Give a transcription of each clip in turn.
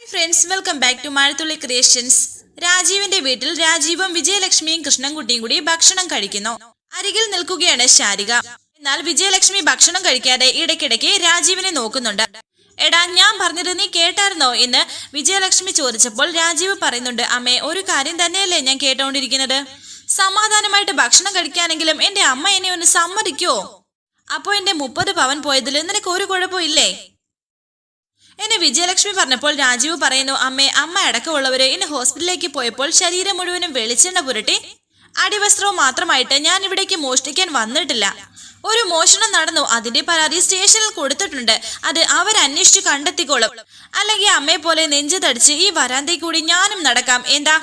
Friends welcome back to Mazhathulli creations രാജീവിന്റെ വീട്ടിൽ രാജീവും വിജയലക്ഷ്മിയും കൃഷ്ണൻകുട്ടിയും കൂടി ഭക്ഷണം കഴിക്കുന്നു. അരികിൽ നിൽക്കുകയാണ് ശാരിക. എന്നാൽ വിജയലക്ഷ്മി ഭക്ഷണം കഴിക്കാതെ ഇടയ്ക്കിടയ്ക്ക് രാജീവിനെ നോക്കുന്നുണ്ട്. എടാ ഞാൻ പറഞ്ഞത് നീ കേട്ടായിരുന്നോ എന്ന് വിജയലക്ഷ്മി ചോദിച്ചപ്പോൾ രാജീവ് പറയുന്നുണ്ട് അമ്മേ ഒരു കാര്യം തന്നെയല്ലേ ഞാൻ കേട്ടോണ്ടിരിക്കുന്നത്? സമാധാനമായിട്ട് ഭക്ഷണം കഴിക്കാനെങ്കിലും എന്റെ അമ്മ എന്നെ ഒന്ന് സമ്മതിക്കോ? അപ്പോ എന്റെ മുപ്പത് പവൻ പോയതിൽ നിനക്ക് ഒരു കുഴപ്പമില്ലേ എന്നെ വിജയലക്ഷ്മി പറഞ്ഞപ്പോൾ രാജീവ് പറയുന്നു അമ്മേ അമ്മ അടക്കമുള്ളവര് ഇനി ഹോസ്പിറ്റലിലേക്ക് പോയപ്പോൾ ശരീരം മുഴുവനും വെളിച്ചെണ്ണ പുരട്ടി. അടിവസ്ത്രവും മാത്രമായിട്ട് ഞാൻ ഇവിടേക്ക് മോഷ്ടിക്കാൻ വന്നിട്ടില്ല. ഒരു മോഷണം നടന്നു. അതിന്റെ പരാതി സ്റ്റേഷനിൽ കൊടുത്തിട്ടുണ്ട്. അത് അവരന്വേഷിച്ച് കണ്ടെത്തിക്കോളും. അല്ലെങ്കിൽ അമ്മയെ പോലെ നെഞ്ചു തടിച്ച് ഈ വരാന്തയിൽ കൂടി ഞാനും നടക്കാം. എന്താ?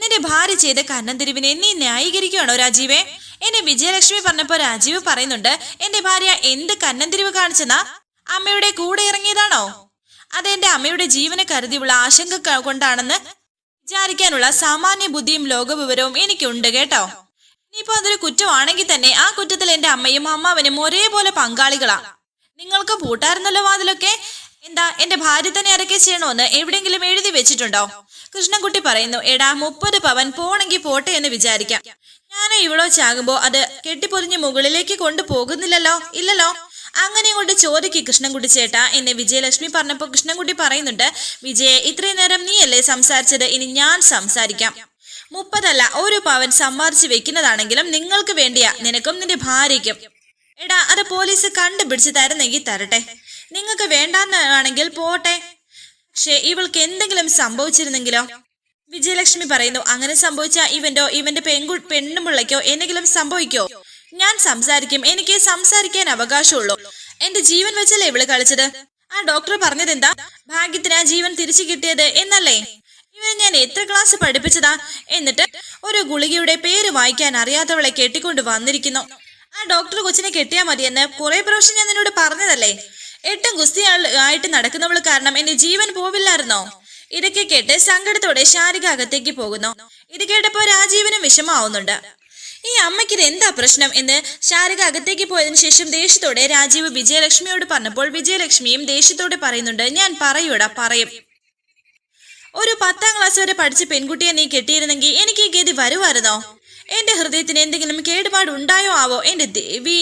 നിന്റെ ഭാര്യ ചെയ്ത കന്നന്തിരിവിനെ നീ ന്യായീകരിക്കുകയാണോ രാജീവേ? എന്നെ വിജയലക്ഷ്മി പറഞ്ഞപ്പോ രാജീവ് പറയുന്നുണ്ട് എന്റെ ഭാര്യ എന്ത് കന്നന്തിരിവ് കാണിച്ചെന്നാ? അമ്മയുടെ കൂടെ ഇറങ്ങിയതാണോ? അതെന്റെ അമ്മയുടെ ജീവനെ കരുതിയുള്ള ആശങ്ക കൊണ്ടാണെന്ന് വിചാരിക്കാനുള്ള സാമാന്യ ബുദ്ധിയും ലോകവിവരവും എനിക്കുണ്ട് കേട്ടോ. ഇനിയിപ്പോ അതൊരു കുറ്റമാണെങ്കിൽ തന്നെ ആ കുറ്റത്തിൽ എന്റെ അമ്മയും അമ്മാവനും ഒരേപോലെ പങ്കാളികളാ. നിങ്ങൾക്ക് പൂട്ടായിരുന്നല്ലോ വാതിലൊക്കെ? എന്താ എന്റെ ഭാര്യ തന്നെ അരക്കെ ചെയ്യണമെന്ന് എവിടെയെങ്കിലും എഴുതി വെച്ചിട്ടുണ്ടോ? കൃഷ്ണൻകുട്ടി പറയുന്നു എടാ മുപ്പത് പവൻ പോണെങ്കിൽ പോട്ടെ എന്ന് വിചാരിക്കാം. ഞാൻ ഇവളോ ചാകുമ്പോ അത് കെട്ടിപ്പൊതിഞ്ഞ് മുകളിലേക്ക് കൊണ്ടുപോകുന്നില്ലല്ലോ? ഇല്ലല്ലോ? അങ്ങനെ കൊണ്ട് ചോദിക്ക് കൃഷ്ണൻകുട്ടി ചേട്ടാ. എന്നെ വിജയലക്ഷ്മി പറഞ്ഞപ്പോൾ കൃഷ്ണൻകുട്ടി പറയുന്നുണ്ട് വിജയ ഇത്രയും നേരം നീയല്ലേ സംസാരിച്ചത്? ഇനി ഞാൻ സംസാരിക്കാം. മുപ്പതല്ല ഒരു പവൻ സമ്പാദിച്ചു വെക്കുന്നതാണെങ്കിലും നിങ്ങൾക്ക് വേണ്ടിയാ. നിനക്കും നിന്റെ ഭാര്യയ്ക്കും. എടാ അത് പോലീസ് കണ്ടുപിടിച്ച് തരുന്നെങ്കിൽ തരട്ടെ. നിങ്ങൾക്ക് വേണ്ടാന്നാണെങ്കിൽ പോട്ടെ. പക്ഷേ ഇവൾക്ക് എന്തെങ്കിലും സംഭവിച്ചിരുന്നെങ്കിലോ? വിജയലക്ഷ്മി പറയുന്നു അങ്ങനെ സംഭവിച്ച ഇവന്റോ ഇവന്റെ പെൺകു പെണ്ണുമുള്ളയ്ക്കോ എന്തെങ്കിലും സംഭവിക്കോ? ഞാൻ സംസാരിക്കും. എനിക്ക് സംസാരിക്കാൻ അവകാശമുള്ളൂ. എന്റെ ജീവൻ വെച്ചല്ലേ ഇവൾ കളിച്ചത്? ആ ഡോക്ടർ പറഞ്ഞത് എന്താ ഭാഗ്യത്തിന് ആ ജീവൻ തിരിച്ചു കിട്ടിയത് എന്നല്ലേ? ഇവനെ ഞാൻ എത്ര ക്ലാസ് പഠിപ്പിച്ചതാ? എന്നിട്ട് ഒരു ഗുളികയുടെ പേര് വായിക്കാൻ അറിയാത്തവളെ കെട്ടിക്കൊണ്ട് വന്നിരിക്കുന്നു. ആ ഡോക്ടർ കൊച്ചിനെ കെട്ടിയാ മതിയെന്ന് കുറെ പ്രാവശ്യം ഞാൻ നിന്നോട് പറഞ്ഞതല്ലേ? എട്ടും ഗുസ്തി ആയിട്ട് നടക്കുന്നവൾ കാരണം എന്റെ ജീവൻ പോവില്ലായിരുന്നോ? ഇതൊക്കെ കേട്ട് സങ്കടത്തോടെ ശാരിക അകത്തേക്ക് പോകുന്നു. ഇത് കേട്ടപ്പോ രാജീവനും വിഷമാവുന്നുണ്ട് ഈ അമ്മയ്ക്ക് ഇത് എന്താ പ്രശ്നം എന്ന് ശാരിക അകത്തേക്ക് പോയതിനു ശേഷം ദേഷ്യത്തോടെ രാജീവ് വിജയലക്ഷ്മിയോട് പറഞ്ഞപ്പോൾ വിജയലക്ഷ്മിയും ദേഷ്യത്തോടെ പറയുന്നുണ്ട് ഞാൻ പറയൂടാ പറയും. ഒരു പത്താം ക്ലാസ് വരെ പഠിച്ച പെൺകുട്ടിയെ നീ കെട്ടിയിരുന്നെങ്കിൽ എനിക്ക് ഈ ഗതി വരുമായിരുന്നോ? എന്റെ ഹൃദയത്തിന് എന്തെങ്കിലും കേടുപാട് ഉണ്ടായോ ആവോ? എന്റെ ദേവി.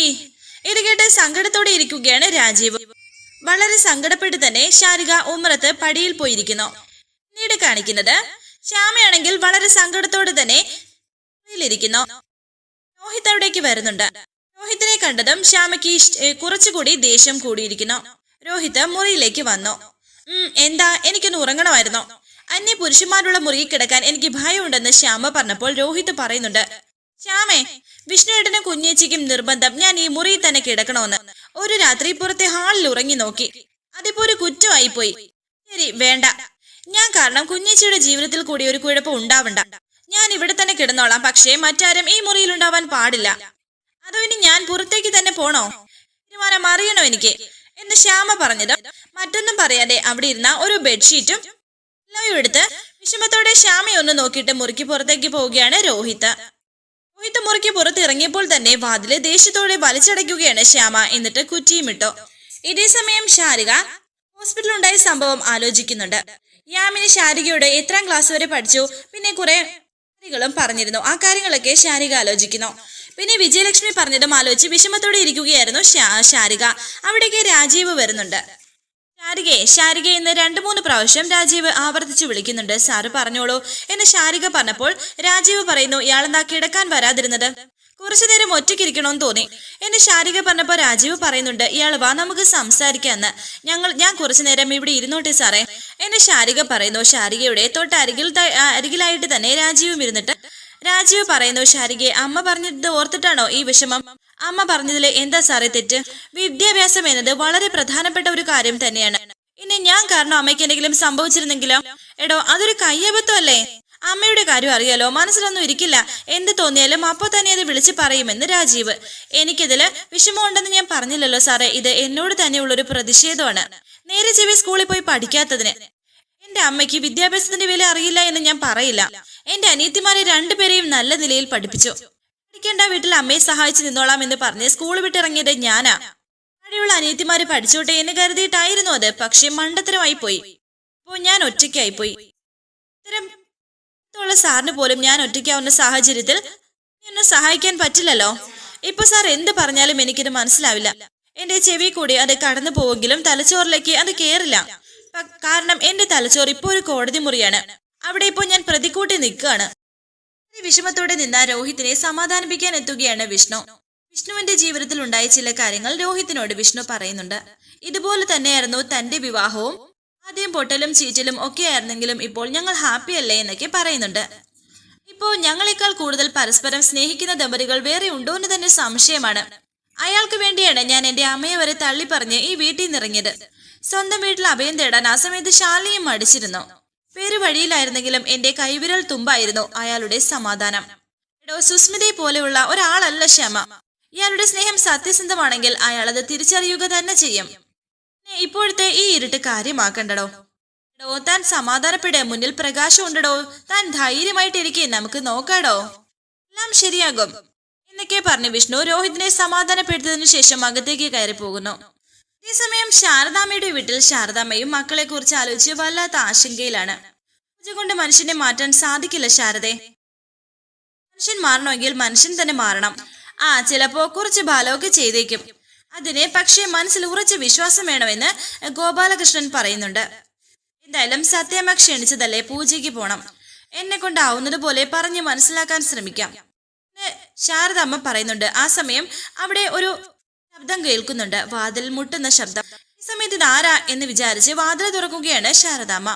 ഇത് കേട്ട് സങ്കടത്തോടെ ഇരിക്കുകയാണ് രാജീവ്. വളരെ സങ്കടപ്പെട്ട് തന്നെ ശാരിക ഉമ്രത്ത് പടിയിൽ പോയിരിക്കുന്നു. പിന്നീട് കാണിക്കുന്നത് ശ്യാമയാണെങ്കിൽ വളരെ സങ്കടത്തോടെ തന്നെ ഇരിക്കുന്നു രോഹിത് അവിടേക്ക് വരുന്നുണ്ട്. രോഹിത്തിനെ കണ്ടതും ശ്യാമയ്ക്ക് കുറച്ചുകൂടി ദേഷ്യം കൂടിയിരിക്കുന്നു. രോഹിത് മുറിയിലേക്ക് വന്നു. ഉം എന്താ? എനിക്കൊന്ന് ഉറങ്ങണമായിരുന്നു? അന്യ പുരുഷന്മാരുള്ള മുറിയിൽ കിടക്കാൻ എനിക്ക് ഭയമുണ്ടെന്ന് ശ്യാമ പറഞ്ഞപ്പോൾ രോഹിത് പറയുന്നുണ്ട്. ശ്യാമേ വിഷ്ണുവേട്ടനും കുഞ്ഞേച്ചിക്കും നിർബന്ധം ഞാൻ ഈ മുറിയിൽ തന്നെ കിടക്കണമെന്ന് ഒരു രാത്രി പുറത്തെ ഹാളിൽ ഉറങ്ങി നോക്കി. അതിപ്പോ ഒരു കുറ്റമായി പോയി ശരി വേണ്ട. ഞാൻ കാരണം കുഞ്ഞേച്ചിയുടെ ജീവിതത്തിൽ കൂടി ഒരു കുഴപ്പം ഉണ്ടാവണ്ട. ഞാൻ ഇവിടെ തന്നെ കിടന്നോളാം പക്ഷേ മറ്റാരും ഈ മുറിയിൽ ഉണ്ടാവാൻ പാടില്ല. അതോ ഇനി ഞാൻ പുറത്തേക്ക് തന്നെ പോണോ? തീരുമാനം അറിയണോ എനിക്ക്? എന്ന് ശ്യാമ പറഞ്ഞത് മറ്റൊന്നും പറയാതെ അവിടെ ഇരുന്ന ഒരു ബെഡ്ഷീറ്റും എല്ലാം എടുത്ത് വിഷമത്തോടെ ശ്യാമയൊന്ന് നോക്കിയിട്ട് മുറിക്ക് പുറത്തേക്ക് പോവുകയാണ് രോഹിത്. രോഹിത് മുറിക്ക് പുറത്തിറങ്ങിയപ്പോൾ തന്നെ വാതിൽ ദേഷ്യത്തോടെ വലിച്ചടയ്ക്കുകയാണ് ശ്യാമ. എന്നിട്ട് കുറ്റിയും ഇട്ടു. ഇതേ സമയം ശാരിക ഹോസ്പിറ്റലുണ്ടായ സംഭവം ആലോചിക്കുന്നുണ്ട്. യാമിന് ശാരികയോട് എത്രാം ക്ലാസ് വരെ പഠിച്ചു. പിന്നെ കുറെ പറഞ്ഞിരുന്നു. ആ കാര്യങ്ങളൊക്കെ ശാരിക ആലോചിക്കുന്നു. പിന്നെ വിജയലക്ഷ്മി പറഞ്ഞതും ആലോചിച്ച് വിഷമത്തോടെ ഇരിക്കുകയായിരുന്നു ശാരിക. അവിടേക്ക് രാജീവ് വരുന്നുണ്ട്. ശാരികയെ ശാരിക എന്ന് രണ്ടു മൂന്ന് പ്രാവശ്യം രാജീവ് ആവർത്തിച്ചു വിളിക്കുന്നുണ്ട്. സാറ് പറഞ്ഞോളൂ എന്ന് ശാരിക പറഞ്ഞപ്പോൾ രാജീവ് പറയുന്നു ഇയാളെന്താ കിടക്കാൻ വരാതിരുന്നത്? കുറച്ചു നേരം ഒറ്റയ്ക്കിരിക്കണമെന്ന് തോന്നി. എന്നെ ശാരിക പറഞ്ഞപ്പോൾ രാജീവ് പറയുന്നുണ്ട് ഇയാൾ വാ നമുക്ക് സംസാരിക്കാന്ന്. ഞങ്ങൾ ഞാൻ കുറച്ചു നേരം ഇവിടെ ഇരുന്നോട്ടെ സാറേ. എന്നെ ശാരിക പറയുന്നു ശാരികയുടെ തൊട്ട് അരികിൽ അരികിലായിട്ട് തന്നെ രാജീവും ഇരുന്നിട്ട്. രാജീവ് പറയുന്നു ശാരികയെ അമ്മ പറഞ്ഞത് ഓർത്തിട്ടാണോ ഈ വിഷമം? അമ്മ പറഞ്ഞതിൽ എന്താ സാറേ തെറ്റ്? വിദ്യാഭ്യാസം എന്നത് വളരെ പ്രധാനപ്പെട്ട ഒരു കാര്യം തന്നെയാണ്. ഇനി ഞാൻ കാരണം അമ്മയ്ക്ക് എന്തെങ്കിലും സംഭവിച്ചിരുന്നെങ്കിലോ? എടോ അതൊരു കയ്യബദ്ധമല്ലേ? അമ്മയുടെ കാര്യം അറിയാലോ? മനസ്സിലൊന്നും ഇരിക്കില്ല. എന്ത് തോന്നിയാലും അപ്പോൾ തന്നെ അത് വിളിച്ച് പറയുമെന്ന് രാജീവ്. എനിക്കിതിൽ വിഷമമുണ്ടെന്ന് ഞാൻ പറഞ്ഞില്ലല്ലോ സാറേ. ഇത് എന്നോട് തന്നെയുള്ളൊരു പ്രതിഷേധമാണ്. നേരെ ചെവി സ്കൂളിൽ പോയി പഠിക്കാത്തതിന്. എന്റെ അമ്മയ്ക്ക് വിദ്യാഭ്യാസത്തിന്റെ വില അറിയില്ല എന്ന് ഞാൻ പറയില്ല. എന്റെ അനിയത്തിമാരെ രണ്ടുപേരെയും നല്ല നിലയിൽ പഠിപ്പിച്ചു. പഠിക്കേണ്ട വീട്ടിൽ അമ്മയെ സഹായിച്ചു നിന്നോളാം എന്ന് പറഞ്ഞ് സ്കൂൾ വിട്ടിറങ്ങിയത് ഞാനാ. അവിടെയുള്ള അനിയത്തിമാര് പഠിച്ചോട്ടെ എന്ന് കരുതിയിട്ടായിരുന്നു അത്. പക്ഷെ മണ്ടത്തരമായി പോയി. അപ്പോൾ ഞാൻ ഒറ്റയ്ക്കായി പോയി. ഇത്തരം ഉള്ള സാറിന് പോലും ഞാൻ ഒറ്റയ്ക്കാവുന്ന സാഹചര്യത്തിൽ എന്നെ സഹായിക്കാൻ പറ്റില്ലല്ലോ. ഇപ്പൊ സാർ എന്ത് പറഞ്ഞാലും എനിക്കിത് മനസ്സിലാവില്ല. എന്റെ ചെവി കൂടി അത് കടന്നു പോവെങ്കിലും തലച്ചോറിലേക്ക് അത് കേറില്ല. കാരണം എന്റെ തലച്ചോറ് ഇപ്പോൾ ഒരു കോടതി മുറിയാണ്. അവിടെ ഇപ്പോ ഞാൻ പ്രതിക്കൂട്ടി നിൽക്കുകയാണ്. വിഷമത്തോടെ നിന്ന രോഹിത്തിനെ സമാധാനിപ്പിക്കാൻ എത്തുകയാണ് വിഷ്ണു. വിഷ്ണുവിന്റെ ജീവിതത്തിൽ ഉണ്ടായ ചില കാര്യങ്ങൾ രോഹിത്തിനോട് വിഷ്ണു പറയുന്നുണ്ട്. ഇതുപോലെ തന്നെയായിരുന്നു തന്റെ വിവാഹവും ആദ്യം പൊട്ടലും ചീറ്റലും ഒക്കെ ആയിരുന്നെങ്കിലും ഇപ്പോൾ ഞങ്ങൾ ഹാപ്പി അല്ലേ എന്നൊക്കെ പറയുന്നുണ്ട്. ഇപ്പോൾ ഞങ്ങളെക്കാൾ കൂടുതൽ പരസ്പരം സ്നേഹിക്കുന്ന ദമ്പതികൾ വേറെ ഉണ്ടോ എന്ന് തന്നെ സംശയമാണ്. അയാൾക്ക് വേണ്ടിയാണ് ഞാൻ എന്റെ അമ്മയെ വരെ തള്ളി പറഞ്ഞ് ഈ വീട്ടിൽ നിന്നിറങ്ങിയത്. സ്വന്തം വീട്ടിൽ അഭയം തേടാൻ ആ സമയത്ത് ശാലിയും മടിച്ചിരുന്നു. പേര് വഴിയിലായിരുന്നെങ്കിലും എന്റെ കൈവിരൽ തുമ്പായിരുന്നു അയാളുടെ സമാധാനം. എടോ സുസ്മിതയെ പോലെയുള്ള ഒരാളല്ല ശ്യാമ. ഇയാളുടെ സ്നേഹം സത്യസന്ധമാണെങ്കിൽ അയാൾ അത് തിരിച്ചറിയുക തന്നെ ചെയ്യും. ഇപ്പോഴത്തെ ഈ ഇരുട്ട് കാര്യമാക്കണ്ടടോ? ഡോ താൻ സമാധാനപ്പെടെ മുന്നിൽ പ്രകാശം ഉണ്ടടോ താൻ ധൈര്യമായിട്ടിരിക്കെ നമുക്ക് നോക്കാടോ? എല്ലാം ശരിയാകും. എന്നൊക്കെ പറഞ്ഞ് വിഷ്ണു രോഹിതിനെ സമാധാനപ്പെടുത്തിയതിനു ശേഷം അകത്തേക്ക് കയറി പോകുന്നു. അതേസമയം ശാരദാമ്മയുടെ വീട്ടിൽ ശാരദാമ്മയും മക്കളെ കുറിച്ച് ആലോചിച്ച് വല്ലാത്ത ആശങ്കയിലാണ്. അതുകൊണ്ട് കൊണ്ട് മനുഷ്യനെ മാറ്റാൻ സാധിക്കില്ല ശാരദെ. മനുഷ്യൻ മാറണമെങ്കിൽ മനുഷ്യൻ തന്നെ മാറണം. ആ ചിലപ്പോ കുറച്ച് ബാലമൊക്കെ ചെയ്തേക്കും. അതിന് പക്ഷേ മനസ്സിൽ ഉറച്ച വിശ്വാസം വേണമെന്ന് ഗോപാലകൃഷ്ണൻ പറയുന്നുണ്ട്. എന്തായാലും സത്യമ്മ ക്ഷണിച്ചതല്ലേ പൂജയ്ക്ക് പോണം. എന്നെ കൊണ്ടാവുന്നതുപോലെ പറഞ്ഞ് മനസ്സിലാക്കാൻ ശ്രമിക്കാം. ശാരദാമ്മ പറയുന്നുണ്ട് ആ സമയം അവിടെ ഒരു ശബ്ദം കേൾക്കുന്നുണ്ട് വാതിൽ മുട്ടുന്ന ശബ്ദം. ഈ സമയത്ത് ഇതാരാ എന്ന് വിചാരിച്ച് വാതിൽ തുറക്കുകയാണ് ശാരദാമ്മ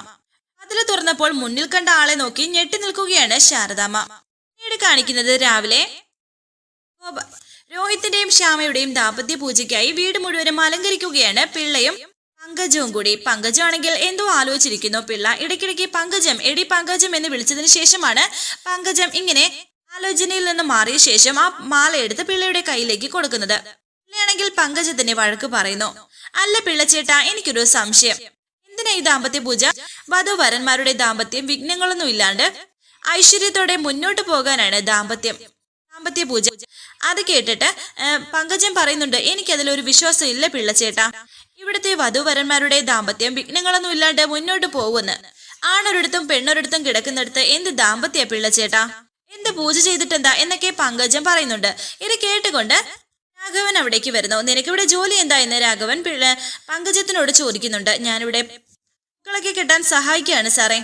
വാതിൽ തുറന്നപ്പോൾ മുന്നിൽ കണ്ട ആളെ നോക്കി ഞെട്ടി നിൽക്കുകയാണ് ശാരദാമ്മ പിന്നീട് കാണിക്കുന്നത് രാവിലെ രോഹിത്തിന്റെയും ശ്യാമയുടെയും ദാമ്പത്യ പൂജയ്ക്കായി വീട് മുഴുവനും അലങ്കരിക്കുകയാണ് പിള്ളയും പങ്കജവും കൂടി. പങ്കജമാണെങ്കിൽ എന്തോ ആലോചിച്ചിരിക്കുന്നു. പിള്ള ഇടയ്ക്കിടയ്ക്ക് പങ്കജം എടി പങ്കജം എന്ന് വിളിച്ചതിന് ശേഷമാണ് പങ്കജം ഇങ്ങനെ ആലോചനയിൽ നിന്ന് മാറിയ ശേഷം ആ മാല എടുത്ത് പിള്ളയുടെ കയ്യിലേക്ക് കൊടുക്കുന്നത്. പിള്ളയാണെങ്കിൽ പങ്കജത്തിന്റെ വഴക്ക് പറയുന്നു. അല്ല പിള്ളച്ചേട്ട എനിക്കൊരു സംശയം. എന്തിനാ ഈ ദാമ്പത്യ പൂജ വധുവരന്മാരുടെ ദാമ്പത്യം വിഘ്നങ്ങളൊന്നും ഇല്ലാണ്ട് ഐശ്വര്യത്തോടെ മുന്നോട്ട് പോകാനാണ് ദാമ്പത്യം. ദാമ്പത്യ പൂജ അത് കേട്ടിട്ട് പങ്കജൻ പങ്കജം പറയുന്നുണ്ട് എനിക്കതിലൊരു വിശ്വാസം ഇല്ല പിള്ളച്ചേട്ടാ. ഇവിടുത്തെ വധുവരന്മാരുടെ ദാമ്പത്യം വിഘ്നങ്ങളൊന്നും ഇല്ലാണ്ട് മുന്നോട്ട് പോകുമെന്ന് ആണൊരിടത്തും പെണ്ണൊരിടത്തും കിടക്കുന്നിടത്ത് എന്ത് ദാമ്പത്യ പിള്ളച്ചേട്ടാ? എന്ത് പൂജ ചെയ്തിട്ടെന്താ എന്നൊക്കെ പങ്കജം പറയുന്നുണ്ട്. ഇത് കേട്ടുകൊണ്ട് രാഘവൻ അവിടേക്ക് വരുന്നു. നിനക്കിവിടെ ജോലി എന്താ എന്ന് രാഘവൻ പങ്കജത്തിനോട് ചോദിക്കുന്നുണ്ട്. ഞാനിവിടെ മക്കളൊക്കെ കെട്ടാൻ സഹായിക്കുകയാണ് സാറേ.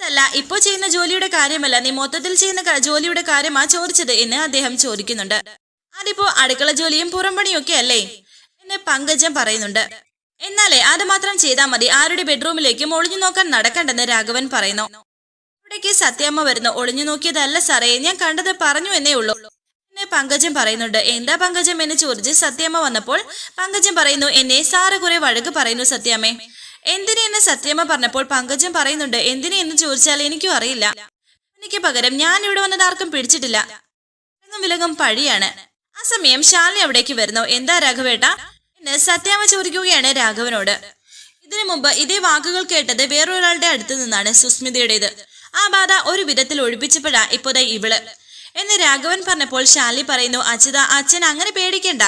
അതല്ല ഇപ്പോ ചെയ്യുന്ന ജോലിയുടെ കാര്യമല്ല. നീ മൊത്തത്തിൽ ചെയ്യുന്ന ജോലിയുടെ കാര്യമാ ചോദിച്ചത് എന്ന് അദ്ദേഹം ചോദിക്കുന്നുണ്ട്. അതിപ്പോ അടുക്കള ജോലിയും പുറംപണിയും ഒക്കെ അല്ലേ? എന്ന് പങ്കജം പറയുന്നുണ്ട്. എന്നാലേ അത് മാത്രം ചെയ്താൽ മതി. ആരുടെ ബെഡ്റൂമിലേക്കും ഒളിഞ്ഞു നോക്കാൻ നടക്കണ്ടെന്ന് രാഘവൻ പറയുന്നു. അവിടേക്ക് സത്യമ്മ വരുന്നു. ഒളിഞ്ഞു നോക്കിയതല്ല സാറേ ഞാൻ കണ്ടത് പറഞ്ഞു എന്നേ ഉള്ളൂ. എന്നെ പങ്കജം പറയുന്നുണ്ട്. എന്താ പങ്കജം എന്ന് ചോദിച്ച് സത്യമ്മ വന്നപ്പോൾ പങ്കജം പറയുന്നു എന്നെ സാറ് കുറെ വഴക്ക് പറയുന്നു സത്യാമ്മേ. എന്തിനെ എന്ന് സത്യമ്മ പറഞ്ഞപ്പോൾ പങ്കജം പറയുന്നുണ്ട് എന്തിനെ എന്ന് ചോദിച്ചാൽ എനിക്കും അറിയില്ല. എനിക്ക് പകരം ഞാൻ ഇവിടെ വന്നത് ആർക്കും പിടിച്ചിട്ടില്ല. വിലങ്ങും വിലങ്ങും പഴിയാണ്. ആ സമയം ശാലിനി അവിടേക്ക് വരുന്നു. എന്താ രാഘവേട്ട? എന്ന് സത്യാമ്മ ചോദിക്കുകയാണ് രാഘവനോട്. ഇതിനു മുമ്പ് ഇതേ വാക്കുകൾ കേട്ടത് വേറൊരാളുടെ അടുത്ത് നിന്നാണ് സുസ്മിതയുടേത്. ആ ബാധ ഒരു വിധത്തിൽ ഒഴിപ്പിച്ചപ്പോഴാ ഇപ്പോഴേ ഇവൾ. എന്ന് രാഘവൻ പറഞ്ഞപ്പോൾ ശാലി പറയുന്നു അച്യുത അച്ഛൻ അങ്ങനെ പേടിക്കണ്ട.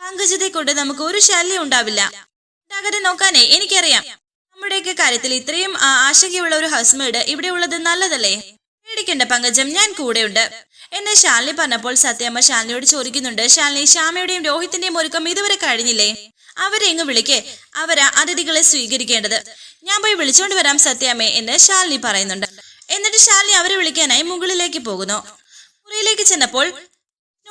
പങ്കജത്തെ കൊണ്ട് നമുക്ക് ഒരു ശല്യം ഉണ്ടാവില്ല. ഉണ്ടാകാതെ നോക്കാനേ എനിക്കറിയാം. നമ്മുടെയൊക്കെ കാര്യത്തിൽ ഇത്രയും ആശങ്കയുള്ള ഒരു ഹസ്ബൻഡ് ഇവിടെ ഉള്ളത് നല്ലതല്ലേ? പേടിക്കണ്ട പങ്കജം ഞാൻ കൂടെയുണ്ട്. എന്നെ ശാലിനി പറഞ്ഞപ്പോൾ സത്യമ്മ ശാലിനിയോട് ചോദിക്കുന്നുണ്ട് ശാലിനി ശ്യാമയുടെയും രോഹിത്തിന്റെയും ഒരുക്കം ഇതുവരെ കഴിഞ്ഞില്ലേ? അവരെ ഇങ്ങ് വിളിക്കേ. അവരാ അതിഥികളെ സ്വീകരിക്കേണ്ടത്. ഞാൻ പോയി വിളിച്ചോണ്ട് വരാം സത്യാമ്മേ എന്ന് ശാലിനി പറയുന്നുണ്ട്. എന്നിട്ട് ശാലിനി അവരെ വിളിക്കാനായി മുകളിലേക്ക് പോകുന്നു. മുറിയിലേക്ക് ചെന്നപ്പോൾ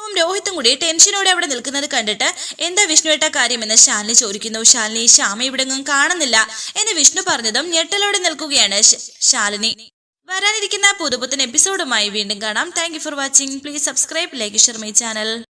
വിഷ്ണുവും രോഹിത്തും കൂടി ടെൻഷനോടെ അവിടെ നിൽക്കുന്നത് കണ്ടിട്ട് എന്താ വിഷ്ണുവേട്ട കാര്യമെന്ന് ശാലിനി ചോദിക്കുന്നു. ശാലിനി ശ്യാമ ഇവിടെങ്ങും കാണുന്നില്ല എന്ന് വിഷ്ണു പറഞ്ഞതും ഞെട്ടലോടെ നിൽക്കുകയാണ് ശാലിനി. വരാനിരിക്കുന്ന പുതുപുത്തൻ എപ്പിസോഡുമായി വീണ്ടും കാണാം. Thank for watching please subscribe like share my channel